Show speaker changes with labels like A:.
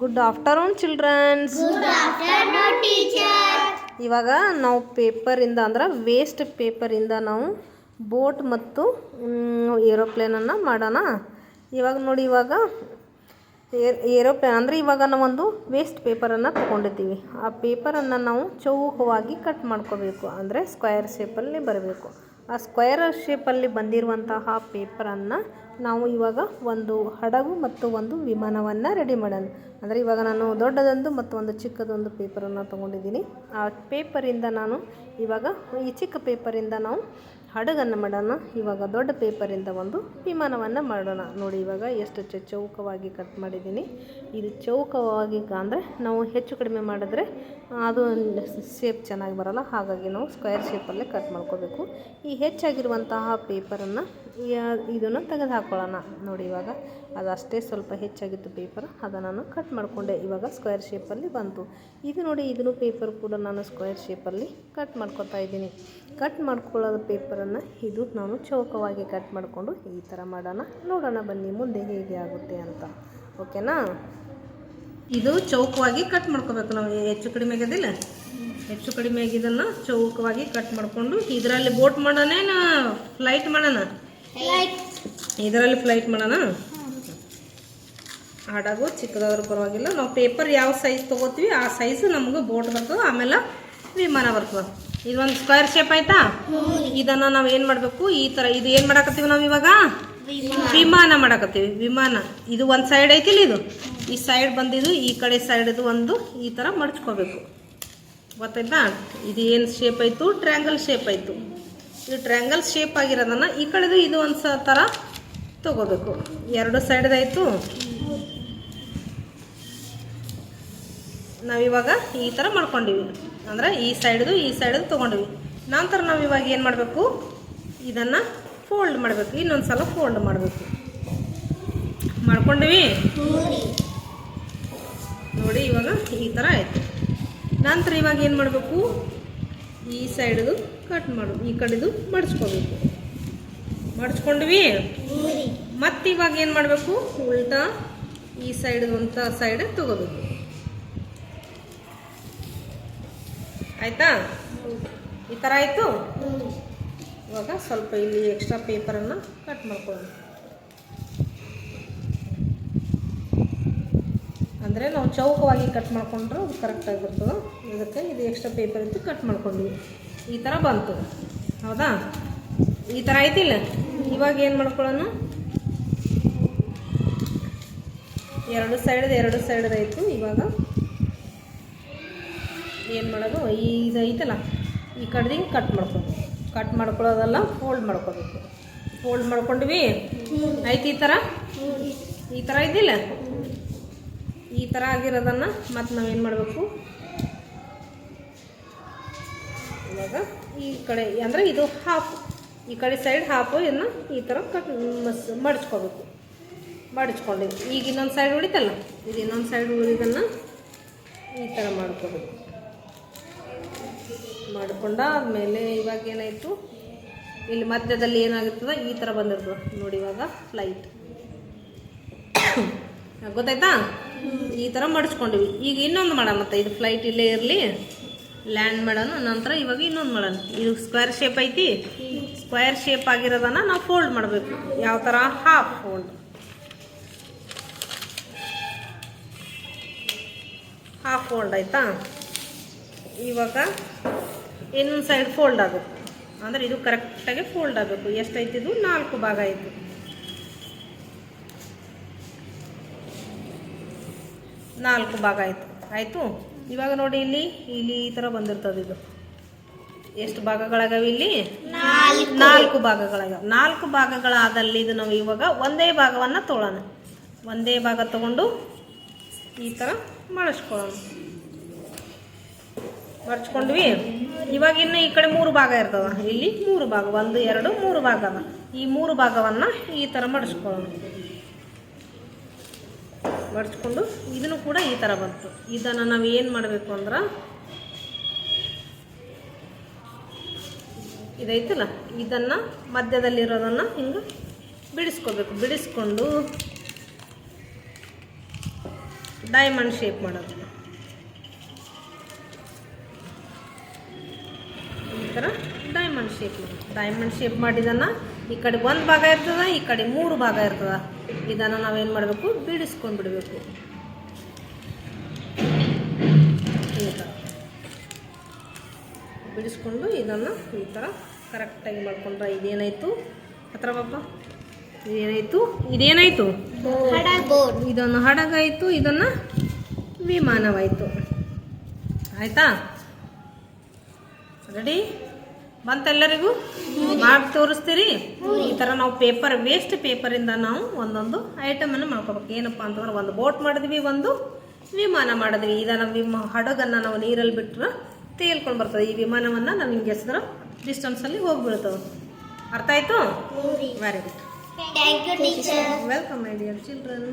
A: Good afternoon children's ಇವಾಗ ನಾವು ಪೇಪರಿಂದ ಅಂದ್ರೆ ವೇಸ್ಟ್ ಪೇಪರಿಂದ ನಾವು ಬೋಟ್ ಮತ್ತು ಏರೋಪ್ಲೇನನ್ನು ಮಾಡೋಣ. ಇವಾಗ ನೋಡಿ ಇವಾಗ ಏರೋಪ್ಲೇನ್, ಅಂದರೆ ಇವಾಗ ನಾವೊಂದು ವೇಸ್ಟ್ ಪೇಪರನ್ನು ತೊಗೊಂಡಿದ್ದೀವಿ. ಆ ಪೇಪರನ್ನು ನಾವು ಚೌಕವಾಗಿ ಕಟ್ ಮಾಡ್ಕೋಬೇಕು. ಅಂದರೆ ಸ್ಕ್ವೇರ್ ಶೇಪಲ್ಲಿ ಬರಬೇಕು. ಆ ಸ್ಕ್ವೇರ್ ಶೇಪಲ್ಲಿ ಬಂದಿರುವಂತಹ ಪೇಪರನ್ನು ನಾವು ಇವಾಗ ಒಂದು ಹಡಗು ಮತ್ತು ಒಂದು ವಿಮಾನವನ್ನು ರೆಡಿ ಮಾಡೋಣ. ಅಂದರೆ ಇವಾಗ ನಾನು ದೊಡ್ಡದೊಂದು ಮತ್ತು ಒಂದು ಚಿಕ್ಕದೊಂದು ಪೇಪರನ್ನು ತೊಗೊಂಡಿದ್ದೀನಿ. ಆ ಪೇಪರಿಂದ ನಾನು ಇವಾಗ ಈ ಚಿಕ್ಕ ಪೇಪರಿಂದ ನಾವು ಹಡಗನ್ನು ಮಾಡೋಣ. ಇವಾಗ ದೊಡ್ಡ ಪೇಪರಿಂದ ಒಂದು ವಿಮಾನವನ್ನು ಮಾಡೋಣ. ನೋಡಿ, ಇವಾಗ ಎಷ್ಟು ಚೌಕವಾಗಿ ಕಟ್ ಮಾಡಿದ್ದೀನಿ. ಇದು ಚೌಕವಾಗಿ ಅಂದರೆ ನಾವು ಹೆಚ್ಚು ಕಡಿಮೆ ಮಾಡಿದ್ರೆ ಅದು ಶೇಪ್ ಚೆನ್ನಾಗಿ ಬರೋಲ್ಲ. ಹಾಗಾಗಿ ನಾವು ಸ್ಕ್ವೇರ್ ಶೇಪಲ್ಲೇ ಕಟ್ ಮಾಡ್ಕೋಬೇಕು. ಈ ಹೆಚ್ಚಾಗಿರುವಂತಹ ಪೇಪರನ್ನು ಇದನ್ನು ತೆಗೆದು ಹಾಕ್ಕೊಳ್ಳೋಣ ನೋಡಿ ಇವಾಗ, ಅದು ಅಷ್ಟೇ ಸ್ವಲ್ಪ ಹೆಚ್ಚಾಗಿತ್ತು ಪೇಪರ್ ಅದನ್ನು ನಾನು ಕಟ್ ಮಾಡಿಕೊಂಡೆ. ಇವಾಗ ಸ್ಕ್ವೇರ್ ಶೇಪಲ್ಲಿ ಬಂತು. ಇದು ನೋಡಿ, ಇದನ್ನು ಪೇಪರ್ ಕೂಡ ನಾನು ಸ್ಕ್ವೇರ್ ಶೇಪಲ್ಲಿ ಕಟ್ ಮಾಡ್ಕೊತಾ ಇದ್ದೀನಿ. ಕಟ್ ಮಾಡ್ಕೊಳ್ಳೋದು ಪೇಪರನ್ನು ಇದು ನಾನು ಚೌಕವಾಗಿ ಕಟ್ ಮಾಡಿಕೊಂಡು ಈ ಥರ ಮಾಡೋಣ. ನೋಡೋಣ ಬನ್ನಿ, ಮುಂದೆ ಹೇಗೆ ಆಗುತ್ತೆ ಅಂತ. ಓಕೆನಾ ಇದು ಚೌಕವಾಗಿ ಕಟ್ ಮಾಡ್ಕೋಬೇಕು ನಾವು. ಹೆಚ್ಚು ಕಡಿಮೆ ಆಗೋದಿಲ್ಲ ಹೆಚ್ಚು ಕಡಿಮೆ ಆಗಿದ್ದನ್ನು ಚೌಕವಾಗಿ ಕಟ್ ಮಾಡಿಕೊಂಡು ಇದರಲ್ಲಿ ಬೋಟ್ ಮಾಡೋಣ ಫ್ಲೈಟ್ ಮಾಡೋಣ? ಇದರಲ್ಲಿ ಫ್ಲೈಟ್ ಮಾಡೋಣ? ಆಡಾಗು ಚಿಕ್ಕದಾದ್ರೂ ಪರವಾಗಿಲ್ಲ. ನಾವು ಪೇಪರ್ ಯಾವ ಸೈಜ್ ತೊಗೋತೀವಿ ಆ ಸೈಜ್ ನಮ್ಗೆ ಬೋಟ್ ಬರ್ತದೆ ಆಮೇಲೆ ವಿಮಾನ ಬರ್ತದೆ. ಇದೊಂದು ಸ್ಕ್ವೇರ್ ಶೇಪ್ ಆಯ್ತಾ? ಇದನ್ನು ನಾವು ಏನು ಮಾಡಬೇಕು? ಈ ಥರ ಇದು ಏನು ಮಾಡಕತ್ತೀವಿ ನಾವು ಇವಾಗ? ವಿಮಾನ. ಮಾಡಕತ್ತೀವಿ ವಿಮಾನ. ಇದು ಒಂದು ಸೈಡ್ ಐತಿಲ್ಲ ಇದು? ಈ ಸೈಡ್ ಬಂದಿದ್ದು ಈ ಕಡೆ ಸೈಡ್ದು ಒಂದು ಈ ಥರ ಮಡಚ್ಕೋಬೇಕು. ಗೊತ್ತಾಯ್ತಾ? ಇದು ಏನು ಶೇಪ್ ಆಯಿತು? ಟ್ರ್ಯಾಂಗಲ್ ಶೇಪ್ ಆಯಿತು. ಇದು ಟ್ರ್ಯಾಂಗಲ್ ಶೇಪ್ ಆಗಿರೋದನ್ನು ಈ ಕಡೆದು ಇದು ಒಂದು ಸ ಥರ ತಗೋಬೇಕು. ಎರಡು ಸೈಡ್ದಾಯಿತು ನಾವಿವಾಗ ಈ ಥರ ಮಾಡ್ಕೊಂಡಿವಿ. ಅಂದರೆ ಈ ಸೈಡ್ದು ಈ ಸೈಡ್ದು ತೊಗೊಂಡಿವಿ. ನಂತರ ನಾವು ಇವಾಗ ಏನು ಮಾಡಬೇಕು? ಇದನ್ನು ಫೋಲ್ಡ್ ಮಾಡಬೇಕು. ಇನ್ನೊಂದು ಸಲ ಫೋಲ್ಡ್ ಮಾಡಬೇಕು. ಮಾಡ್ಕೊಂಡಿವಿ? ನೋಡಿ ಇವಾಗ ಈ ಥರ ಆಯಿತು. ನಂತರ ಇವಾಗ ಏನು ಮಾಡಬೇಕು? ಈ ಸೈಡ್ದು ಕಟ್ ಮಾಡು, ಈ ಕಡೆದು ಮಡಚ್ಕೋಬೇಕು. ಮಡಿಸ್ಕೊಂಡ್ವಿ ಮತ್ತೆ ಇವಾಗ ಏನು ಮಾಡಬೇಕು? ಉಲ್ಟಾ ಈ ಸೈಡ್ ಅಂತ ಸೈಡ್ ತಗೋಬೇಕು. ಆಯ್ತಾ? ಈ ಥರ ಆಯಿತು? ಇವಾಗ ಸ್ವಲ್ಪ ಇಲ್ಲಿ ಎಕ್ಸ್ಟ್ರಾ ಪೇಪರನ್ನು ಕಟ್ ಮಾಡ್ಕೊಳ್ಳೋಣ. ಅಂದರೆ ನಾವು ಚೌಕವಾಗಿ ಕಟ್ ಮಾಡಿಕೊಂಡ್ರೆ ಅದು ಕರೆಕ್ಟಾಗಿ ಬರ್ತದೆ? ಇದಕ್ಕೆ ಇದು ಎಕ್ಸ್ಟ್ರಾ ಪೇಪರ್ ಅಂತ ಕಟ್ ಮಾಡ್ಕೊಂಡ್ವಿ. ಈ ಥರ ಬಂತು. ಹೌದಾ? ಈ ಥರ ಆಯ್ತಿಲ್ಲ ಇವಾಗ ಏನು ಮಾಡ್ಕೊಳ್ಳೋಣ? ಎರಡು ಸೈಡ್ ಎರಡು ಸೈಡ್ ಆಯಿತು ಇವಾಗ ಏನು ಮಾಡೋದು? ಇದು ಐತಲ್ಲ? ಈ ಕಡ್ದಿಂಗ್ ಕಟ್ ಮಾಡ್ಕೊಬೇಕು. ಕಟ್ ಮಾಡ್ಕೊಳ್ಳೋದಲ್ಲ ಫೋಲ್ಡ್ ಮಾಡ್ಕೋಬೇಕು. ಫೋಲ್ಡ್ ಮಾಡ್ಕೊಂಡ್ವಿ? ಆಯ್ತು ಈ ಥರ ಈ ಥರ ಇದ್ದಿಲ್ಲ ಈ ಥರ ಆಗಿರೋದನ್ನು ಮತ್ತು ನಾವೇನು ಮಾಡಬೇಕು? ಇವಾಗ ಈ ಕಡೆ, ಅಂದರೆ ಇದು ಹಾಫ್ ಈ ಕಡೆ ಸೈಡ್ ಹಾಫು ಇದನ್ನು ಈ ಥರ ಕಟ್ ಮಸ್, ಮಡಚ್ಕೋಬೇಕು. ಮಡಚ್ಕೊಂಡಿದ್ದು ಈಗ ಇನ್ನೊಂದು ಸೈಡ್ ಉಳಿತಲ್ಲ? ಇದು ಇನ್ನೊಂದು ಸೈಡ್ ಉಳಿದನ್ನು ಈ ಥರ ಮಾಡ್ಕೋಬೇಕು. ಆದಮೇಲೆ ಇವಾಗ ಏನಾಯಿತು? ಇಲ್ಲಿ ಮಧ್ಯದಲ್ಲಿ ಏನಾಗಿರ್ತದೆ ಈ ಥರ ಬಂದಿರ್ತದೆ. ನೋಡಿ ಇವಾಗ ಫ್ಲೈಟ್ ಗೊತ್ತಾಯ್ತಾ? ಈ ಥರ ಮಡಿಸ್ಕೊಂಡಿವಿ. ಈಗ ಇನ್ನೊಂದು ಮಾಡೋಣ ಮತ್ತೆ. ಇದು ಫ್ಲೈಟ್ ಇಲ್ಲೇ ಇರಲಿ ಲ್ಯಾಂಡ್ ಮಾಡೋಣ, ನಂತರ ಇವಾಗ ಇನ್ನೊಂದು ಮಾಡೋಣ. ಇದು ಸ್ಕ್ವೇರ್ ಶೇಪ್ ಐತಿ. ಸ್ಕ್ವೇರ್ ಶೇಪ್ ಆಗಿರೋದನ್ನ ನಾವು ಫೋಲ್ಡ್ ಮಾಡಬೇಕು. ಯಾವ ಥರ ಹಾಫ್ ಫೋಲ್ಡ್ ಹಾಫ್ ಫೋಲ್ಡ್ ಆಯಿತಾ? ಇವಾಗ ಇನ್ನೊಂದು ಸೈಡ್ ಫೋಲ್ಡ್ ಆಗಬೇಕು ಅಂದರೆ ಇದು ಕರೆಕ್ಟಾಗಿ ಫೋಲ್ಡ್ ಆಗಬೇಕು. ಎಷ್ಟೈತಿದು ನಾಲ್ಕು ಭಾಗ ಆಯಿತು. ನಾಲ್ಕು ಭಾಗ ಆಯಿತು. ಆಯಿತು? ಇವಾಗ ನೋಡಿ ಇಲ್ಲಿ ಇಲ್ಲಿ ಈ ಥರ ಬಂದಿರ್ತದೆ ಇದು. ಎಷ್ಟು ಭಾಗಗಳಾಗವೆ ಇಲ್ಲಿ? ನಾಲ್ಕು. ಭಾಗಗಳಾಗವೆ. ನಾಲ್ಕು ಭಾಗಗಳಾದಲ್ಲಿ ಇದು ನಾವು ಇವಾಗ ಒಂದೇ ಭಾಗವನ್ನು ತೊಗೊಳ್ಳೋಣ ಒಂದೇ ಭಾಗ ತಗೊಂಡು ಈ ಥರ ಮಾಡಿಸ್ಕೊಳ್ಳೋಣ. ಮರ್ಚ್ಕೊಂಡ್ವಿ ಇವಾಗ ಇನ್ನು ಈ ಕಡೆ ಮೂರು ಭಾಗ ಇರ್ತದ ಇಲ್ಲಿ ಮೂರು ಭಾಗ ಒಂದು ಎರಡು ಮೂರು ಭಾಗ ಈ ಮೂರು ಭಾಗವನ್ನು ಈ ಥರ ಮಡಿಸ್ಕೊಳ್ಳೋಣ. ಮಡಿಸ್ಕೊಂಡು ಇದನ್ನು ಕೂಡ ಈ ಥರ ಬಂತು. ಇದನ್ನು ನಾವು ಏನು ಮಾಡಬೇಕು ಅಂದ್ರೆ ಇದೈತಲ್ಲ, ಇದನ್ನು ಮಧ್ಯದಲ್ಲಿರೋದನ್ನು ಹಿಂಗೆ ಬಿಡಿಸ್ಕೋಬೇಕು. ಬಿಡಿಸ್ಕೊಂಡು ಡೈಮಂಡ್ ಶೇಪ್ ಮಾಡೋದು. ಈ ಥರ ಡೈಮಂಡ್ ಶೇಪ್ ಡೈಮಂಡ್ ಶೇಪ್ ಮಾಡಿದನ್ನು ಈ ಕಡೆ ಒಂದು ಭಾಗ ಇರ್ತದೆ, ಈ ಕಡೆ ಮೂರು ಭಾಗ ಇರ್ತದ. ಇದನ್ನು ನಾವೇನು ಮಾಡಬೇಕು? ಬಿಡಿಸ್ಕೊಂಡು ಬಿಡಬೇಕು ಈ ಥರ ಬಿಡಿಸ್ಕೊಂಡು ಇದನ್ನು ಈ ಥರ ಕರೆಕ್ಟಾಗಿ ಮಾಡ್ಕೊಂಡ್ರೆ ಇದೇನಾಯಿತು? ಹತ್ರ ಬಾಬ ಇದೇನಾಯಿತು? ಇದೇನಾಯಿತು ಇದನ್ನು ಹಡಗಾಯಿತು ಇದನ್ನು ವಿಮಾನವಾಯಿತು. ಆಯಿತಾ? ರೆಡಿ ಬಂತೆಲ್ಲರಿಗೂ ಮಾಡಿ ತೋರಿಸ್ತೀರಿ? ಈ ಥರ ನಾವು ಪೇಪರ್ ವೇಸ್ಟ್ ಪೇಪರಿಂದ ನಾವು ಒಂದೊಂದು ಐಟಮನ್ನು ಮಾಡ್ಕೋಬೇಕು. ಏನಪ್ಪ ಅಂತಂದ್ರೆ ಒಂದು ಬೋಟ್ ಮಾಡಿದ್ವಿ ಒಂದು ವಿಮಾನ ಮಾಡಿದ್ವಿ. ಇದನ್ನು ವಿಮ ಹಡಗನ್ನು ನಾವು ನೀರಲ್ಲಿ ಬಿಟ್ಟರೆ ತೇಲ್ಕೊಂಡು ಬರ್ತದೆ. ಈ ವಿಮಾನವನ್ನು ನಾವು ಹಿಂಗೆ ಎಸೆದ್ರೆ ಡಿಸ್ಟೆನ್ಸಲ್ಲಿ ಹೋಗಿಬಿಡ್ತವೆ ಅರ್ಥ ಆಯಿತು? Very good welcome my dear children